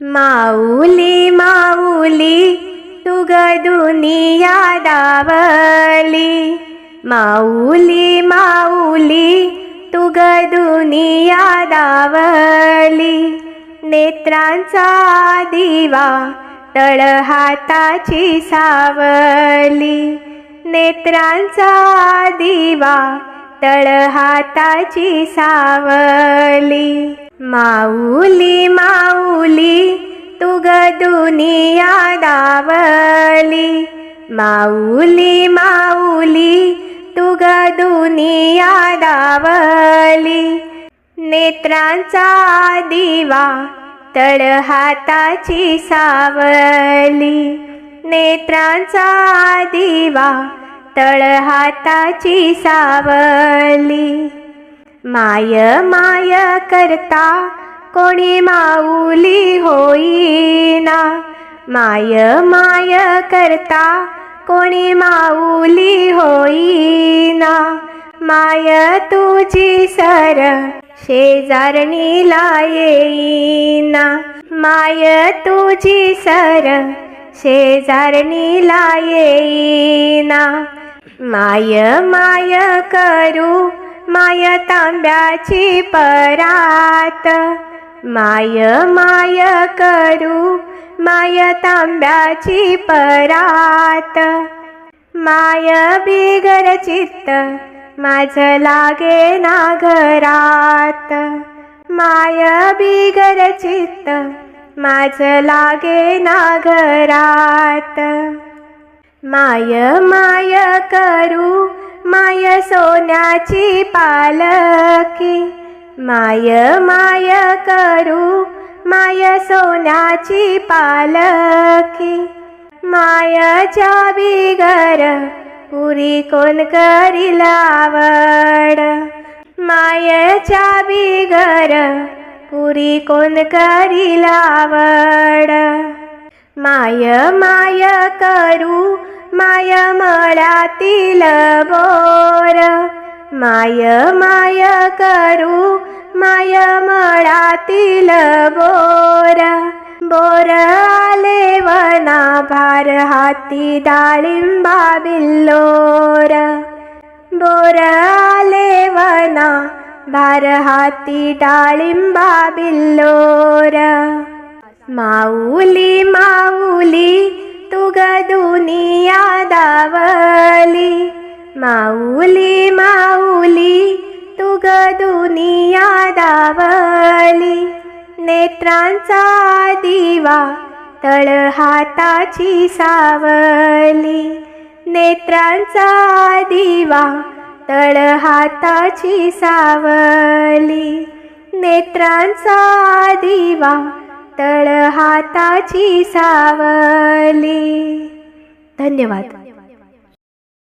माऊली माऊली तू दुनिया दावली माऊली माऊली तू दुनिया दावली नेत्रांचा दिवा तळ हाताची सावली. नेत्रांचा दिवा तळ हाताची सावली. माऊली माऊली तू ग दुनिया दावली माऊली माऊली तू ग दुनिया दावली नेत्रांचा दिवा तळ हाताची सावली. नेत्रांचा दिवा तळ हाताची सावली. माय माय करता कोणी माऊली होईना. माय माय करता कोणी माऊली होईना. माय तुझी सर शेजारणीला येईना माय तुझी सर शेजारणीला येईना माय माय करू माय तांब्याची परात. माय माय करू माय तांब्याची परात. माय बिगर चित्त माझ लागे ना घरात. माय बिगर चित्त माझ लागे ना घरात. माय माय करू माय सोन्याची पालकी माय माय करू माय सोन्याची पालकी मायाच्या बिगर पुरी कोण करील आवड? मायाच्या बिगर पुरी कोण करील आवड? माय माय करू माय मळ्यातील बोर. माय माय करू माय मळ्यातील बोर. बोर आले वना भार हाती डाळिंबा बिल्लोर. बोर आले वना भार हाती डाळिंबा बिल्लोर. माऊली माऊली तू दुनिया दावली माऊली माऊली तू दुनिया दावली नेत्रांचा दिवा तळ हाताची सावली नेत्रांचा दिवा तळ हाताची सावली नेत्रांचा दिवा तळ हाताची सावली. धन्यवाद.